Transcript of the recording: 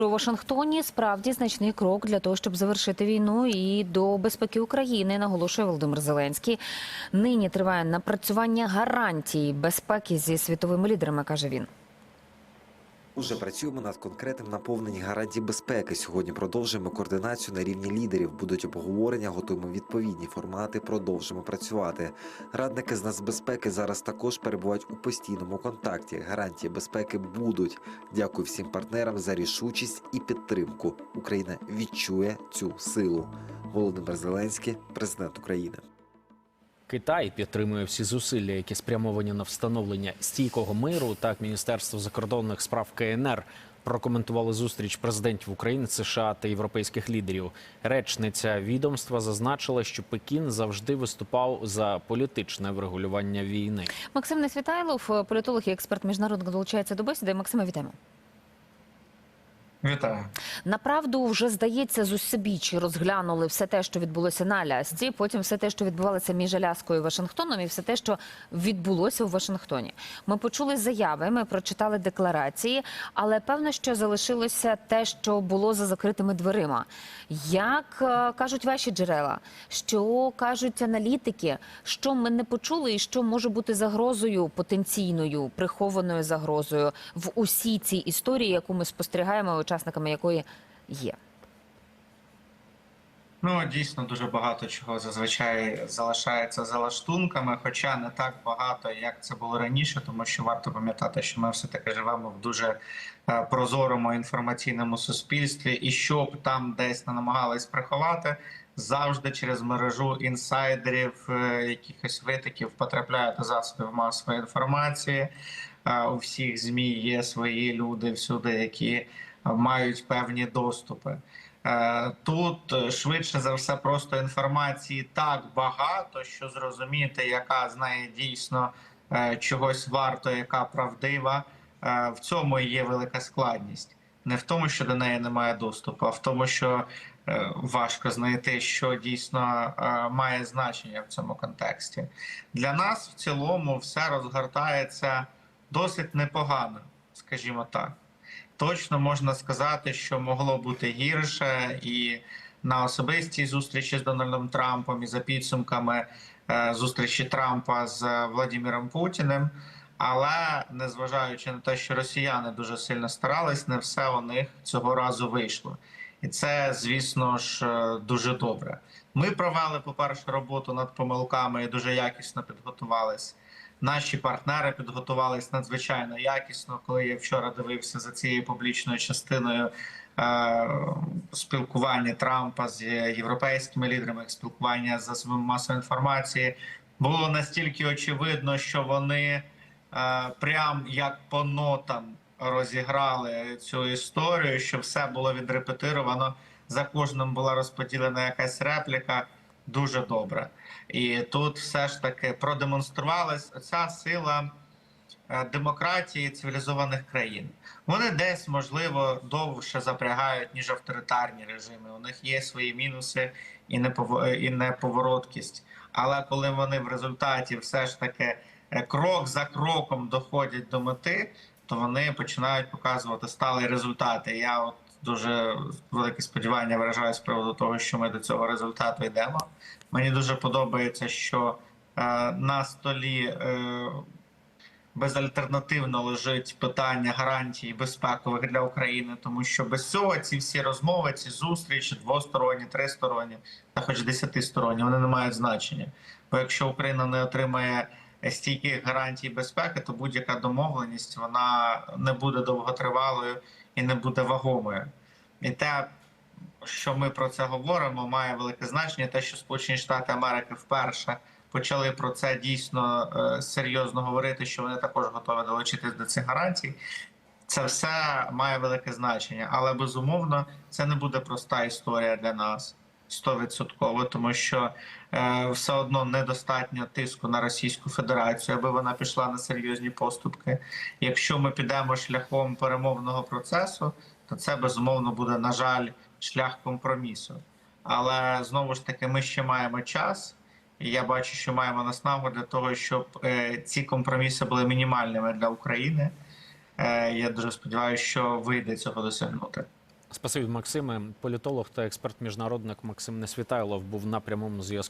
У Вашингтоні справді значний крок для того, щоб завершити війну і до безпеки України, наголошує Володимир Зеленський. Нині триває напрацювання гарантій безпеки зі світовими лідерами, каже він. Уже працюємо над конкретним наповненням гарантій безпеки. Сьогодні продовжуємо координацію на рівні лідерів. Будуть обговорення, готуємо відповідні формати. Продовжимо працювати. Радники з нацбезпеки зараз також перебувають у постійному контакті. Гарантії безпеки будуть. Дякую всім партнерам за рішучість і підтримку. Україна відчує цю силу. Володимир Зеленський, президент України. Китай підтримує всі зусилля, які спрямовані на встановлення стійкого миру. Так, Міністерство закордонних справ КНР прокоментували зустріч президентів України, США та європейських лідерів. Речниця відомства зазначила, що Пекін завжди виступав за політичне врегулювання війни. Максим Несвітайлов, політолог і експерт міжнародного долучається до бесіди. Максима, вітаємо. Вітаю. Направду вже здається, зусебічі розглянули все те, що відбулося на Алясці, потім все те, що відбувалося між Аляскою і Вашингтоном, і все те, що відбулося у Вашингтоні. Ми почули заяви, ми прочитали декларації, але певно, що залишилося те, що було за закритими дверима. Як е, кажуть ваші джерела, що кажуть аналітики, що ми не почули, і що може бути загрозою потенційною прихованою загрозою в усій цій історії, яку ми спостерігаємо, учасниками якої є. Ну дійсно дуже багато чого зазвичай залишається за лаштунками, хоча не так багато, як це було раніше, тому що варто пам'ятати, що ми все таки живемо в дуже е, прозорому інформаційному суспільстві, і що б там десь не намагались приховати, завжди через мережу інсайдерів, е, якихось витоків потрапляє до засобів масової інформації. Е, У всіх змі є свої люди всюди, які мають певні доступи. Е, Тут е, швидше за все просто інформації так багато, що зрозуміти, яка з неї дійсно е, чогось варто, яка правдива. В цьому і є велика складність. Не в тому, що до неї немає доступу, а в тому, що важко знайти, що дійсно має значення в цьому контексті. Для нас в цілому все розгортається досить непогано, скажімо так точно можна сказати, що могло бути гірше, і на особистій зустрічі з Дональдом Трампом і за підсумками е, зустрічі Трампа з Владимиром Путіним. Але незважаючи на те, що росіяни дуже сильно старались, не все у них цього разу вийшло. І це, звісно ж, е, дуже добре. Ми провели, по-перше, роботу над помилками і дуже якісно підготувались. Наші партнери підготувались надзвичайно якісно. Коли я вчора дивився за цією публічною частиною е, спілкування Трампа з європейськими лідерами, спілкування з засобами масової інформації, було настільки очевидно, що вони е, прям як по нотам розіграли цю історію, що все було відрепетировано. За кожним була розподілена якась репліка. Дуже добре. І тут все ж таки продемонструвалась ця сила е, демократії цивілізованих країн. Вони десь можливо довше запрягають ніж авторитарні режими. У них є свої мінуси і і неповороткість. Але коли вони в результаті все ж таки е, крок за кроком доходять до мети, то вони починають показувати сталий результат. І Я от дуже велике сподівання виражаю з приводу того, що ми до цього результату йдемо. Мені дуже подобається, що е, на столі е, безальтернативно лежить питання гарантій безпекових для України, тому що без цього ці всі розмови, ці зустрічі, двосторонні, тристоронні та хоч десятисторонні, вони не мають значення. Бо якщо Україна не отримає стійких гарантій безпеки, то будь-яка домовленість вона не буде довготривалою і не буде вагомою. І те, що ми про це говоримо, має велике значення. Те, що Сполучені Штати Америки вперше почали про це дійсно е, серйозно говорити, що вони також готові долучитись до цих гарантій. Це все має велике значення, але безумовно це не буде проста історія для нас стовідсотково, тому що е, все одно недостатньо тиску на Російську Федерацію, аби вона пішла на серйозні поступки. Якщо ми підемо шляхом перемовного процесу, то це безумовно буде, на жаль, шлях компромісу. Але знову ж таки, ми ще маємо час, і я бачу, що маємо наснагу для того, щоб е, ці компроміси були мінімальними для України. Е, я дуже сподіваюся, що вийде цього досягнути. Спасибі, Максиме. Політолог та експерт міжнародник Максим Несвітайлов був на прямому зв'язку